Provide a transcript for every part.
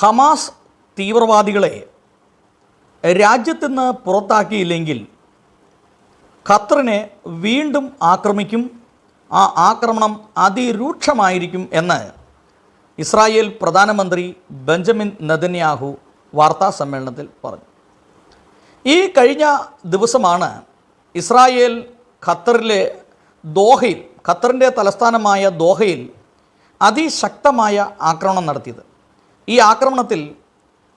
Hamas തീവ്രവാദികളെ രാജ്യത്തുനിന്ന് പുറത്താക്കിയില്ലെങ്കിൽ ഖത്തറിനെ വീണ്ടും ആക്രമിക്കും ആ ആക്രമണം അതിരൂക്ഷമായിരിക്കും എന്ന് ഇസ്രായേൽ പ്രധാനമന്ത്രി ബെഞ്ചമിൻ നദന്യാഹു വാർത്താ സമ്മേളനത്തിൽ പറഞ്ഞു. ഈ കഴിഞ്ഞ ദിവസമാണ് ഇസ്രായേൽ ഖത്തറിലെ ദോഹയിൽ ഖത്തറിന്റെ തലസ്ഥാനമായ ദോഹയിൽ അതിശക്തമായ ആക്രമണം നടത്തിയത്. ഈ ആക്രമണത്തിൽ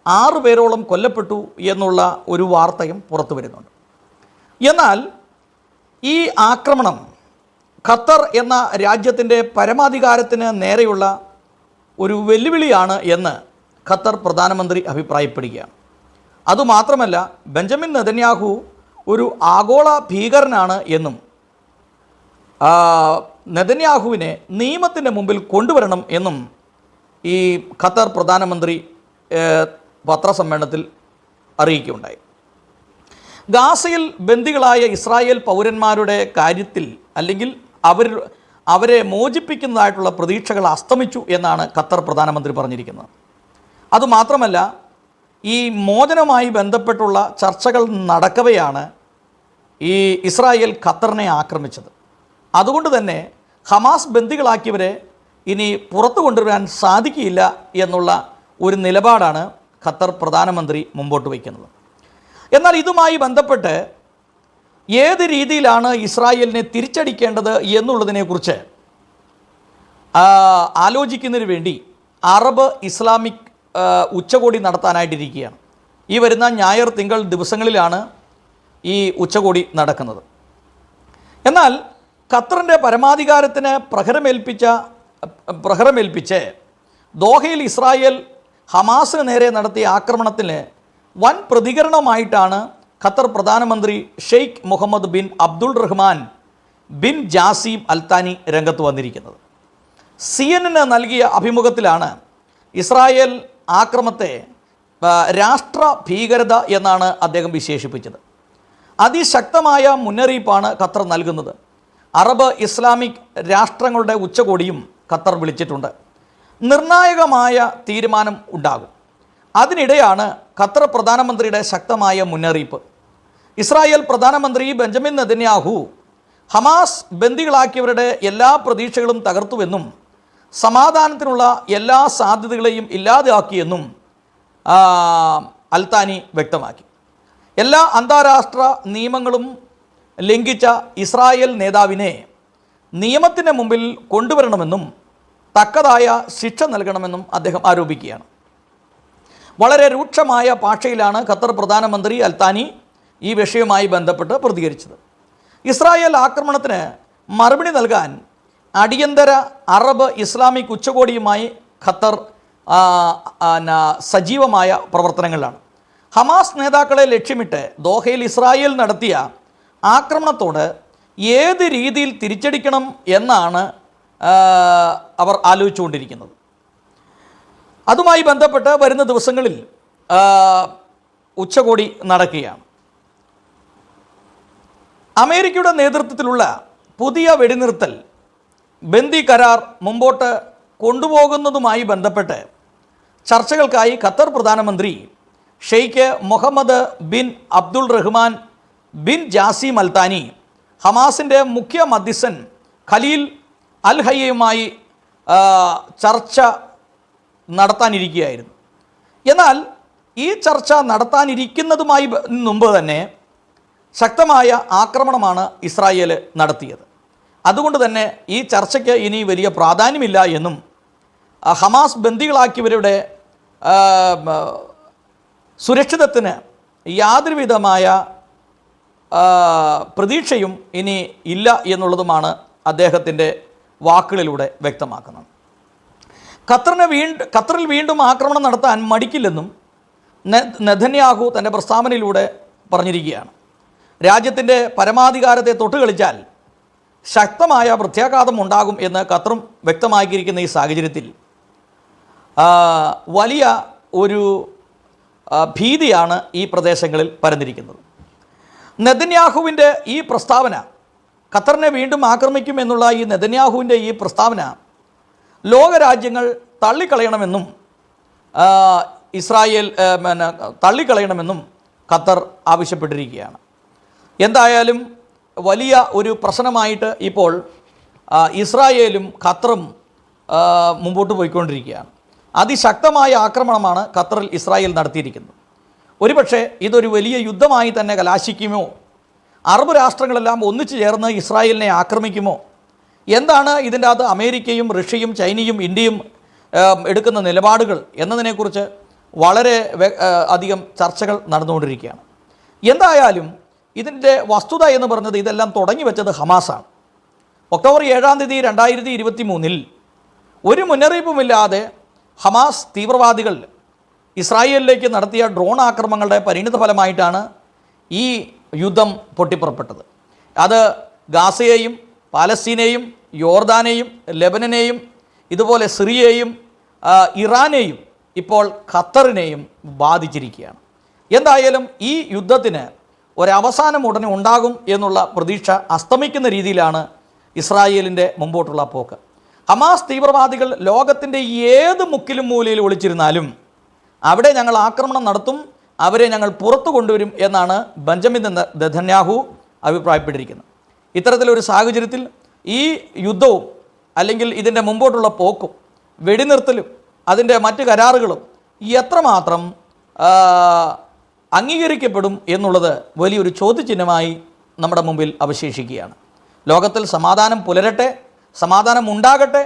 ആറു പേരോളം കൊല്ലപ്പെട്ടു എന്നുള്ള ഒരു വാർത്തയും പുറത്തു വരുന്നുണ്ട്. എന്നാൽ ഈ ആക്രമണം ഖത്തർ എന്ന രാജ്യത്തിന്റെ പരമാധികാരത്തിന് നേരെയുള്ള ഒരു വെല്ലുവിളിയാണ് എന്ന് ഖത്തർ പ്രധാനമന്ത്രി അഭിപ്രായപ്പെടുകയാണ്. അതുമാത്രമല്ല ബെഞ്ചമിൻ നെതന്യാഹു ഒരു ആഗോള ഭീകരനാണ് എന്നും നെതന്യാഹുവിനെ നിയമത്തിന്റെ മുമ്പിൽ കൊണ്ടുവരണം എന്നും ഈ ഖത്തർ പ്രധാനമന്ത്രി പത്രസമ്മേളനത്തിൽ അറിയിക്കുകയുണ്ടായി. ഗാസയിൽ ബന്ദികളായ ഇസ്രായേൽ പൗരന്മാരുടെ കാര്യത്തിൽ അല്ലെങ്കിൽ അവർ അവരെ മോചിപ്പിക്കുന്നതായിട്ടുള്ള പ്രതീക്ഷകൾ അസ്തമിച്ചു എന്നാണ് ഖത്തർ പ്രധാനമന്ത്രി പറഞ്ഞിരിക്കുന്നത്. അതുമാത്രമല്ല ഈ മോചനവുമായി ബന്ധപ്പെട്ടുള്ള ചർച്ചകൾ നടക്കവെയാണ് ഈ ഇസ്രായേൽ ഖത്തറിനെ ആക്രമിച്ചത്. അതുകൊണ്ട് തന്നെ ഹമാസ് ബന്ദികളാക്കിയവരെ ഇനി പുറത്തു കൊണ്ടുവരാൻ സാധിക്കില്ല എന്നുള്ള ഒരു നിലപാടാണ് ഖത്തർ പ്രധാനമന്ത്രി മുമ്പോട്ട് വയ്ക്കുന്നത്. എന്നാൽ ഇതുമായി ബന്ധപ്പെട്ട് ഏത് രീതിയിലാണ് ഇസ്രായേലിനെ തിരിച്ചടിക്കേണ്ടത് എന്നുള്ളതിനെക്കുറിച്ച് ആലോചിക്കുന്നതിന് വേണ്ടി അറബ് ഇസ്ലാമിക് ഉച്ചകോടി നടത്താനായിട്ടിരിക്കുകയാണ്. ഈ വരുന്ന ഞായർ തിങ്കൾ ദിവസങ്ങളിലാണ് ഈ ഉച്ചകോടി നടക്കുന്നത്. എന്നാൽ ഖത്തറിന്റെ പരമാധികാരത്തിന് പ്രഹരമേൽപ്പിച്ച പ്രഹരമേൽപ്പിച്ച് ദോഹയിൽ ഇസ്രായേൽ ഹമാസിന് നേരെ നടത്തിയ ആക്രമണത്തിന് വൻ പ്രതികരണമായിട്ടാണ് ഖത്തർ പ്രധാനമന്ത്രി Sheikh Mohammed bin Abdul Rahman bin Jassim Al Thani രംഗത്ത് വന്നിരിക്കുന്നത്. സി എന്നിന് നൽകിയ അഭിമുഖത്തിലാണ് ഇസ്രായേൽ ആക്രമത്തെ രാഷ്ട്ര ഭീകരത എന്നാണ് അദ്ദേഹം വിശേഷിപ്പിച്ചത്. അതിശക്തമായ മുന്നറിയിപ്പാണ് ഖത്തർ നൽകുന്നത്. അറബ് ഇസ്ലാമിക് രാഷ്ട്രങ്ങളുടെ ഉച്ചകോടിയും ഖത്തർ വിളിച്ചിട്ടുണ്ട്. നിർണായകമായ തീരുമാനം ഉണ്ടാകും. അതിനിടെയാണ് ഖത്തർ പ്രധാനമന്ത്രിയുടെ ശക്തമായ മുന്നറിയിപ്പ്. ഇസ്രായേൽ പ്രധാനമന്ത്രി ബെഞ്ചമിൻ നെതന്യാഹു ഹമാസ് ബന്ദികളാക്കിയവരുടെ എല്ലാ പ്രതീക്ഷകളും തകർത്തുവെന്നും സമാധാനത്തിനുള്ള എല്ലാ സാധ്യതകളെയും ഇല്ലാതാക്കിയെന്നും അൽത്താനി വ്യക്തമാക്കി. എല്ലാ അന്താരാഷ്ട്ര നിയമങ്ങളും ലംഘിച്ച ഇസ്രായേൽ നേതാവിനെ നിയമത്തിന് മുമ്പിൽ കൊണ്ടുവരണമെന്നും തക്കതായ ശിക്ഷ നൽകണമെന്നും അദ്ദേഹം ആരോപിക്കുകയാണ്. വളരെ രൂക്ഷമായ ഭാഷയിലാണ് ഖത്തർ പ്രധാനമന്ത്രി അൽത്താനി ഈ വിഷയവുമായി ബന്ധപ്പെട്ട് പ്രതികരിച്ചത്. ഇസ്രായേൽ ആക്രമണത്തിന് മറുപടി നൽകാൻ അടിയന്തര അറബ് ഇസ്ലാമിക് ഉച്ചകോടിയുമായി ഖത്തർ സജീവമായ പ്രവർത്തനങ്ങളിലാണ്. ഹമാസ് നേതാക്കളെ ലക്ഷ്യമിട്ട് ദോഹയിൽ ഇസ്രായേൽ നടത്തിയ ആക്രമണത്തോട് ഏത് രീതിയിൽ തിരിച്ചടിക്കണം എന്നാണ് അവർ ആലോചിച്ചുകൊണ്ടിരിക്കുന്നത്. അതുമായി ബന്ധപ്പെട്ട് വരുന്ന ദിവസങ്ങളിൽ ഉച്ചകോടി നടക്കുകയാണ്. അമേരിക്കയുടെ നേതൃത്വത്തിലുള്ള പുതിയ വെടിനിർത്തൽ ബന്ദി കരാർ മുമ്പോട്ട് കൊണ്ടുപോകുന്നതുമായി ബന്ധപ്പെട്ട് ചർച്ചകൾക്കായി ഖത്തർ പ്രധാനമന്ത്രി Sheikh Mohammed bin Abdul Rahman bin Jassim Al Thani ഹമാസിന്റെ മുഖ്യ മധ്യസ്ഥൻ ഖലീൽ അൽ ഹയ്യയുമായി ചർച്ച നടത്താനിരിക്കുകയായിരുന്നു. എന്നാൽ ഈ ചർച്ച നടത്താനിരിക്കുന്നതുമായി മുമ്പ് തന്നെ ശക്തമായ ആക്രമണമാണ് ഇസ്രായേൽ നടത്തിയത്. അതുകൊണ്ട് തന്നെ ഈ ചർച്ചയ്ക്ക് ഇനി വലിയ പ്രാധാന്യമില്ല എന്നും ഹമാസ് ബന്ദികളാക്കിയവരുടെ സുരക്ഷിതത്തിന് യാതൊരുവിധമായ പ്രതീക്ഷയും ഇനി ഇല്ല എന്നുള്ളതുമാണ് അദ്ദേഹത്തിന്റെ വാക്കുകളിലൂടെ വ്യക്തമാക്കുന്നത്. ഖത്തറിനെ വീണ്ടും ഖത്തറിൽ വീണ്ടും ആക്രമണം നടത്താൻ മടിക്കില്ലെന്നും നെ- നെതന്യാഹു തന്റെ പ്രസ്താവനയിലൂടെ പറഞ്ഞിരിക്കുകയാണ്. രാജ്യത്തിന്റെ പരമാധികാരത്തെ തൊട്ടുകളിച്ചാൽ ശക്തമായ പ്രത്യാഘാതം ഉണ്ടാകും എന്ന് ഖത്തറും വ്യക്തമാക്കിയിരിക്കുന്ന ഈ സാഹചര്യത്തിൽ വലിയ ഒരു ഭീതിയാണ് ഈ പ്രദേശങ്ങളിൽ പരന്നിരിക്കുന്നത്. നെതന്യാഹുവിന്റെ ഈ പ്രസ്താവന ഖത്തറിനെ വീണ്ടും ആക്രമിക്കുമെന്നുള്ള ഈ നെതന്യാഹുവിന്റെ ഈ പ്രസ്താവന ലോകരാജ്യങ്ങൾ തള്ളിക്കളയണമെന്നും ഇസ്രായേൽ പിന്നെ തള്ളിക്കളയണമെന്നും ഖത്തർ ആവശ്യപ്പെട്ടിരിക്കുകയാണ്. എന്തായാലും വലിയ ഒരു പ്രശ്നമായിട്ട് ഇപ്പോൾ ഇസ്രായേലും ഖത്തറും മുമ്പോട്ട് പോയിക്കൊണ്ടിരിക്കുകയാണ്. അതിശക്തമായ ആക്രമണമാണ് ഖത്തറിൽ ഇസ്രായേൽ നടത്തിയിരിക്കുന്നത്. ഒരുപക്ഷെ ഇതൊരു വലിയ യുദ്ധമായി തന്നെ കലാശിക്കുമോ? അറബ് രാഷ്ട്രങ്ങളെല്ലാം ഒന്നിച്ചു ചേർന്ന് ഇസ്രായേലിനെ ആക്രമിക്കുമോ? എന്താണ് ഇതിന്റെ അകത്ത് അമേരിക്കയും റഷ്യയും ചൈനയും ഇന്ത്യയും എടുക്കുന്ന നിലപാടുകൾ എന്നതിനെക്കുറിച്ച് വളരെ അധികം ചർച്ചകൾ നടന്നുകൊണ്ടിരിക്കുകയാണ്. എന്തായാലും ഇതിന്റെ വസ്തുത എന്ന് പറഞ്ഞത് ഇതെല്ലാം തുടങ്ങി വെച്ചത് ഹമാസാണ്. ഒക്ടോബർ ഏഴാം തീയതി രണ്ടായിരത്തി ഇരുപത്തി മൂന്നിൽ ഒരു മുന്നറിയിപ്പുമില്ലാതെ ഹമാസ് തീവ്രവാദികൾ ഇസ്രായേലിലേക്ക് നടത്തിയ ഡ്രോൺ ആക്രമണങ്ങളുടെ പരിണിത ഫലമായിട്ടാണ് ഈ യുദ്ധം പൊട്ടിപ്പുറപ്പെട്ടത്. അത് ഗാസയെയും പാലസ്തീനെയും യോർദാനെയും ലെബനനെയും ഇതുപോലെ സിറിയയെയും ഇറാനെയും ഇപ്പോൾ ഖത്തറിനെയും ബാധിച്ചിരിക്കുകയാണ്. എന്തായാലും ഈ യുദ്ധത്തിന് ഒരവസാനം ഉടനെ ഉണ്ടാകും എന്നുള്ള പ്രതീക്ഷ അസ്തമിക്കുന്ന രീതിയിലാണ് ഇസ്രായേലിന്റെ മുമ്പോട്ടുള്ള പോക്ക്. ഹമാസ് തീവ്രവാദികൾ ലോകത്തിന്റെ ഏത് മുക്കിലും മൂലയിൽ ഒളിച്ചിരുന്നാലും അവിടെ ഞങ്ങൾ ആക്രമണം നടത്തും അവരെ ഞങ്ങൾ പുറത്തു കൊണ്ടുവരും എന്നാണ് ബെഞ്ചമിൻ നെതന്യാഹു അഭിപ്രായപ്പെട്ടിരിക്കുന്നത്. ഇത്തരത്തിലൊരു സാഹചര്യത്തിൽ ഈ യുദ്ധവും അല്ലെങ്കിൽ ഇതിന്റെ മുമ്പോട്ടുള്ള പോക്കും വെടിനിർത്തലും അതിന്റെ മറ്റ് കരാറുകളും എത്രമാത്രം അംഗീകരിക്കപ്പെടും എന്നുള്ളത് വലിയൊരു ചോദ്യചിഹ്നമായി നമ്മുടെ മുമ്പിൽ അവശേഷിക്കുകയാണ്. ലോകത്തിൽ സമാധാനം പുലരട്ടെ സമാധാനം ഉണ്ടാകട്ടെ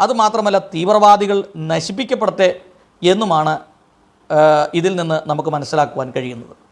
അതുമാത്രമല്ല തീവ്രവാദികൾ നശിപ്പിക്കപ്പെടട്ടെ എന്നുമാണ് ഇതിൽ നിന്ന് നമുക്ക് മനസ്സിലാക്കുവാൻ കഴിയുന്നത്.